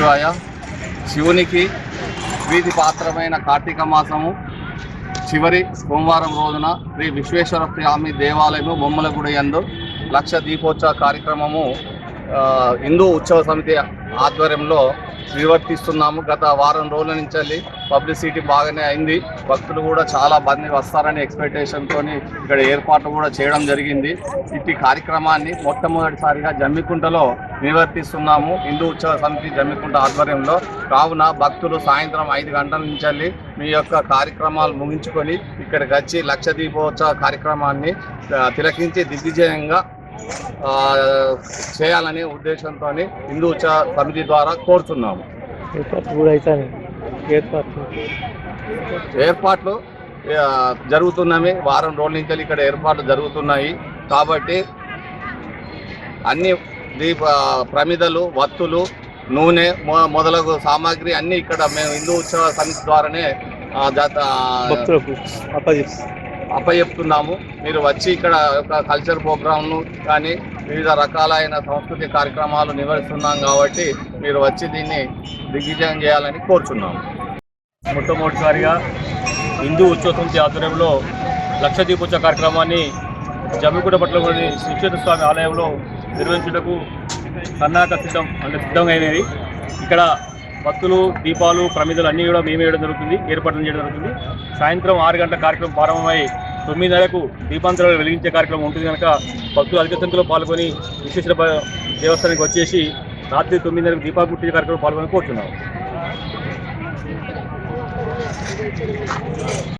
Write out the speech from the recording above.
శివాయ శివునికి ప్రీతి పాత్రమైన కార్తీక మాసము చివరి సోమవారం రోజున శ్రీ విశ్వేశ్వర స్వామి దేవాలయము బొమ్మలగుడి యందు లక్ష దీపోత్సవ కార్యక్రమము హిందూ ఉత్సవ సమితి ఆధ్వర్యంలో నిర్వర్తిస్తున్నాము. గత వారం రోజుల నుంచి వెళ్ళి పబ్లిసిటీ బాగానే అయింది. భక్తులు కూడా చాలా మంది వస్తారని ఎక్స్పెక్టేషన్తో ఇక్కడ ఏర్పాట్లు కూడా చేయడం జరిగింది. ఇట్టి కార్యక్రమాన్ని మొట్టమొదటిసారిగా జమ్మికుంటలో నిర్వర్తిస్తున్నాము. హిందూ ఉత్సవ సమితి జమ్మికుంట ఆధ్వర్యంలో కావున భక్తులు సాయంత్రం ఐదు గంటల నుంచి మీ యొక్క కార్యక్రమాలు ముగించుకొని ఇక్కడికి వచ్చి లక్ష దీపోత్సవ కార్యక్రమాన్ని తిలకించి దిగ్విజయంగా చేయాలనే ఉద్దేశంతో హిందూ ఉత్సవ సమితి ద్వారా కోరుతున్నాము. ఏర్పాట్లు కూడా జరుగుతున్నాయి వారం రోజుల నుంచి ఇక్కడ ఏర్పాట్లు జరుగుతున్నాయి. కాబట్టి అన్ని దీప ప్రమిదలు వత్తులు నూనె మొ- మొదలగు సామాగ్రి అన్ని ఇక్కడ మేము హిందూ ఉత్సవ సమితి ద్వారానే ఆ, జత అప్పచెప్తున్నాము మీరు వచ్చి ఇక్కడ ఒక కల్చర్ ప్రోగ్రామ్ను కానీ వివిధ రకాలైన సంస్కృతి కార్యక్రమాలు నిర్వహిస్తున్నాం కాబట్టి మీరు వచ్చి దీన్ని దిగ్విజయం చేయాలని కోరుచున్నాము. మొట్టమొదటిసారిగా హిందూ ఉత్సవ సమితి ఆధ్వర్యంలో లక్ష దీపోత్సవ కార్యక్రమాన్ని జమ్మికుంట పట్లలోని శ్రీచేత స్వామి ఆలయంలో నిర్వహించుటకు సన్నాహక సిద్ధం అంటే సిద్ధంగా అయినది ఇక్కడ భక్తులు దీపాలు ప్రమిదలు అన్నీ కూడా మేము వేయడం జరుగుతుంది ఏర్పాట్లు చేయడం జరుగుతుంది. సాయంత్రం ఆరు గంటల కార్యక్రమం ప్రారంభమై తొమ్మిదిన్నరకు దీపాంతరాలు వెలిగించే కార్యక్రమం ఉంటుంది కనుక భక్తులు అధిక సంఖ్యలో పాల్గొని విశేష దేవస్థానానికి వచ్చేసి రాత్రి తొమ్మిదిన్నరకు దీపాలు పుట్టిన కార్యక్రమం పాల్గొని కోరుతున్నాము